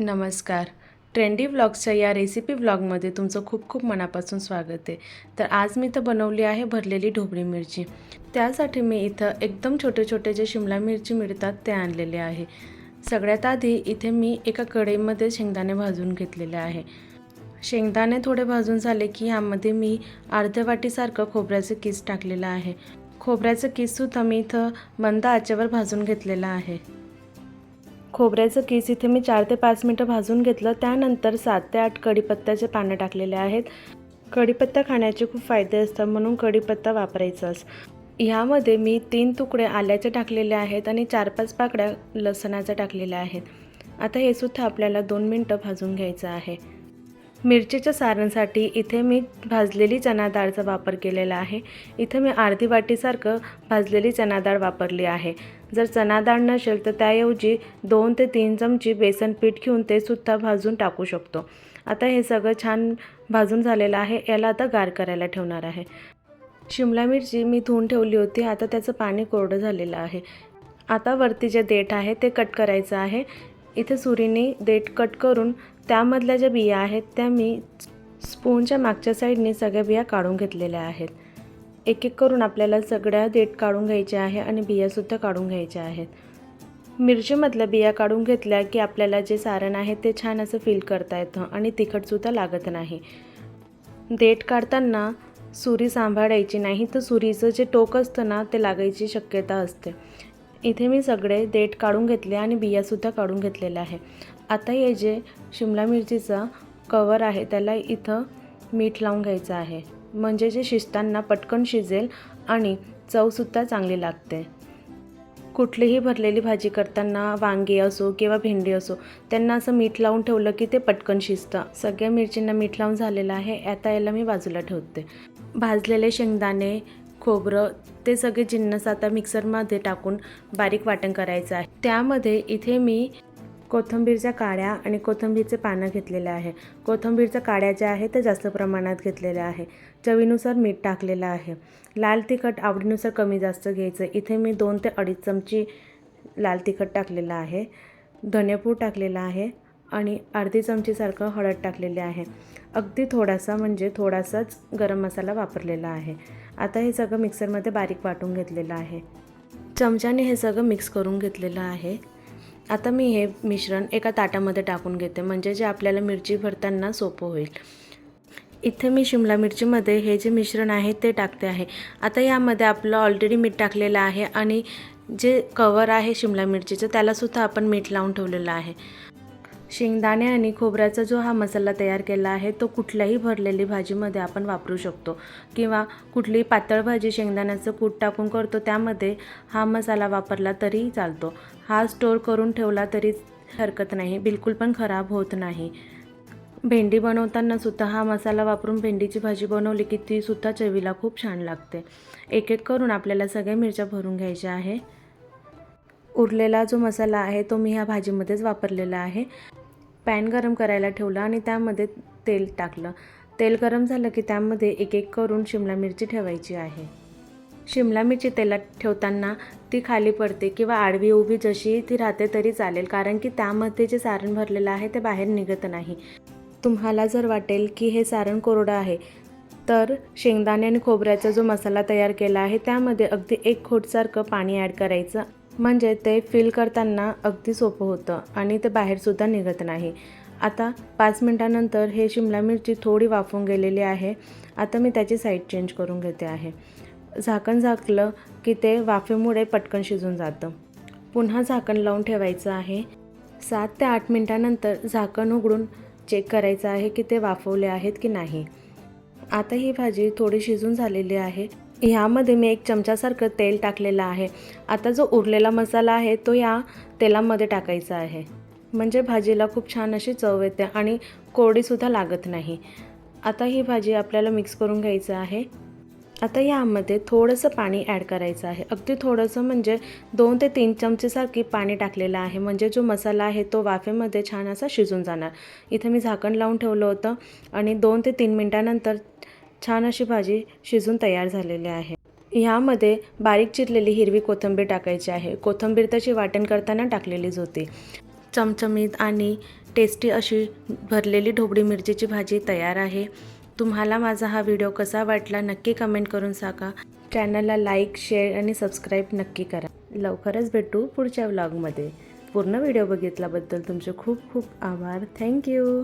नमस्कार. ट्रेंडी व्लॉग्सच्या या रेसिपी व्लॉगमध्ये तुमचं खूप खूप मनापासून स्वागत आहे. तर आज मी तर बनवली आहे भरलेली ढोबळी मिरची. त्यासाठी मी इथं एकदम छोटे छोटे जे शिमला मिरची मिळतात ते आणलेले आहे. सगळ्यात आधी इथे मी एका कढईमध्ये शेंगदाणे भाजून घेतलेले आहे. शेंगदाणे थोडे भाजून झाले की ह्यामध्ये मी अर्ध्या वाटीसारखं खोबऱ्याचं किस टाकलेलं आहे. खोबऱ्याचं किससुद्धा मी इथं मंद आचेवर भाजून घेतलेलं आहे. खोबऱ्याचं कीस इथे मी चार ते पाच मिनटं भाजून घेतलं. त्यानंतर सात ते आठ कढीपत्त्याचे पानं टाकलेले आहेत. कढीपत्ता खाण्याचे खूप फायदे असतात म्हणून कढीपत्ता वापरायचाच. ह्यामध्ये मी तीन तुकडे आल्याचे टाकलेले आहेत आणि चार पाच पाकड्या लसणाच्या टाकलेल्या आहेत. आता हे सुद्धा आपल्याला दोन मिनटं भाजून घ्यायचं आहे. मिरचीच्या सारणसाठी इथे मी भाजलेली चना डाळचा वापर केलेला आहे. इथे मी अर्धी वाटीसारखं भाजलेली चना डाळ वापरली आहे. जर चना डाळ नसेल तर त्याऐवजी दोन ते तीन चमची बेसन पीठ घेऊन ते सुद्धा भाजून टाकू शकतो. आता हे सगळं छान भाजून झालेलं आहे. याला आता गार करायला ठेवणार आहे. शिमला मिरची मी धुवून ठेवली होती. आता त्याचं पाणी कोरडं झालेलं आहे. आता वरती जे देठ आहे ते कट करायचं आहे. इथे सुरीने देठ कट करून त्यामधल्या ज्या बिया आहेत त्या मी स्पूनच्या मागच्या साईडने सगळ्या बिया काढून घेतलेल्या आहेत. एक एक करून आपल्याला सगळ्या देठ काढून घ्यायच्या आहे आणि बियासुद्धा काढून घ्यायच्या आहेत. मिरचीमधल्या बिया काढून घेतल्या की आपल्याला जे सारण आहे ते छान असं फील करता येतं आणि तिखटसुद्धा लागत नाही. देठ काढताना सुरी सांभाळायची नाही तर सुरीचं जे टोक असतं ना ते लागायची शक्यता असते. इथे मी सगळे देठ काढून घेतले आणि बियासुद्धा काढून घेतलेल्या आहे आता हे जे शिमला मिरचीचा कवर आहे त्याला इथं मीठ लावून घ्यायचं आहे. म्हणजे जे शिजताना पटकन शिजेल आणि चवसुद्धा चांगली लागते. कुठलीही भरलेली भाजी करताना वांगी असो किंवा भेंडी असो त्यांना असं मीठ लावून ठेवलं की ते पटकन शिजतं. सगळ्या मिरचींना मीठ लावून झालेलं आहे आता याला मी बाजूला ठेवते. भाजलेले शेंगदाणे खोबरं ते सगळे जिन्नस आता मिक्सरमध्ये टाकून बारीक वाटण करायचं आहे. त्यामध्ये इथे मी कोथिंबीरच्या काड्या आणि कोथिंबीरचे पानं घेतलेले आहे. कोथिंबीरच्या काड्या ज्या आहेत त्या जास्त प्रमाणात घेतलेल्या आहे. चवीनुसार मीठ टाकलेलं आहे. लाल तिखट आवडीनुसार कमी जास्त घ्यायचं. इथे मी दोन ते अडीच चमची लाल तिखट टाकलेलं आहे. धनेपूड टाकलेला आहे आणि अर्धी चमचीसारखं हळद टाकलेली आहे. अगदी थोडासा म्हणजे थोडासाच गरम मसाला वापरलेला आहे. आता हे सगळं मिक्सरमध्ये बारीक वाटून घेतलेलं आहे. चमच्याने हे सगळं मिक्स करून घेतलेलं आहे. आता मी हे मिश्रण एका ताटामध्ये टाकून घेते. म्हणजे जे आपल्याला मिरची भरताना सोपं होईल. इथे मी शिमला मिरचीमध्ये हे जे मिश्रण आहे ते टाकते आहे. आता यामध्ये आपलं ऑलरेडी मीठ टाकलेलं आहे आणि जे कवर आहे शिमला मिरचीचं त्यालासुद्धा आपण मीठ लावून ठेवलेलं आहे. शेंगदाणे आणि खोबऱ्याचा जो हा मसाला तयार केला आहे तो कुठल्याही भरलेली भाजीमध्ये आपण वापरू शकतो. किंवा कुठलीही पातळ भाजी शेंगदाण्याचं कूट टाकून करतो त्यामध्ये हा मसाला वापरला तरी चालतो. हा स्टोर करून ठेवला तरी हरकत नाही बिलकुल पण खराब होत नाही. भेंडी बनवताना सुद्धा हा मसाला वापरून भेंडीची भाजी बनवली की ती सुद्धा चवीला खूप छान लागते. एक एक करून आपल्याला सगळ्या मिरच्या भरून घ्यायच्या आहे. उरलेला जो मसाला आहे तो मी ह्या भाजीमध्येच वापरलेला आहे. पॅन गरम करायला ठेवलं आणि त्यामध्ये तेल टाकलं. तेल गरम झालं की त्यामध्ये एक एक करून शिमला मिरची ठेवायची आहे. शिमला मिरची तेलात ठेवताना ती खाली पडते किंवा आडवी उभी जशी ती राहते तरी चालेल कारण की त्यामध्ये जे सारण भरलेलं आहे ते बाहेर निघत नाही. तुम्हाला जर वाटेल की हे सारण कोरडं आहे तर शेंगदाणे आणि खोबऱ्याचा जो मसाला तयार केला आहे त्यामध्ये अगदी एक खोटसारखं पाणी ॲड करायचं. म्हणजे ते फिल करताना अगदी सोपं होतं आणि ते बाहेरसुद्धा निघत नाही. आता पाच मिनटानंतर हे शिमला मिरची थोडी वाफून गेलेली आहे. आता मी त्याची साईड चेंज करून घेते आहे. झाकण झाकलं की ते वाफेमुळे पटकन शिजून जातं. पुन्हा झाकण लावून ठेवायचं आहे. सात ते आठ मिनटानंतर झाकण उघडून चेक करायचं आहे की ते वाफवले आहेत की नाही. आता ही भाजी थोडी शिजून झालेली आहे. ह्यामध्ये मी एक चमचासारखं तेल टाकलेलं आहे. आता जो उरलेला मसाला आहे तो या तेलामध्ये टाकायचा आहे. म्हणजे भाजीला खूप छान अशी चव येते आणि कोरडीसुद्धा लागत नाही. आता ही भाजी आपल्याला मिक्स करून घ्यायचं आहे. आता यामध्ये थोडंसं पाणी ॲड करायचं आहे. अगदी थोडंसं म्हणजे दोन ते तीन चमचेसारखी पाणी टाकलेलं आहे. म्हणजे जो मसाला आहे तो वाफेमध्ये छान असा शिजून जाणार. इथे मी झाकण लावून ठेवलं होतं आणि दोन ते तीन मिनटानंतर छान अशी भाजी शिजून तयार झालेली आहे. ह्यामध्ये बारीक चिरलेली हिरवी कोथिंबीर टाकायची आहे. कोथिंबीर तशी वाटण करताना टाकलेलीच होती. चमचमीत आणि टेस्टी अशी भरलेली ढोबळी मिरचीची भाजी तयार आहे. तुम्हाला माझा हा व्हिडिओ कसा वाटला नक्की कमेंट करून सांगा. चॅनलला लाईक शेअर आणि सबस्क्राईब नक्की करा. लवकरच भेटू पुढच्या व्लॉगमध्ये पूर्ण व्हिडिओ बघितल्याबद्दल तुमचे खूप खूप आभार. थँक्यू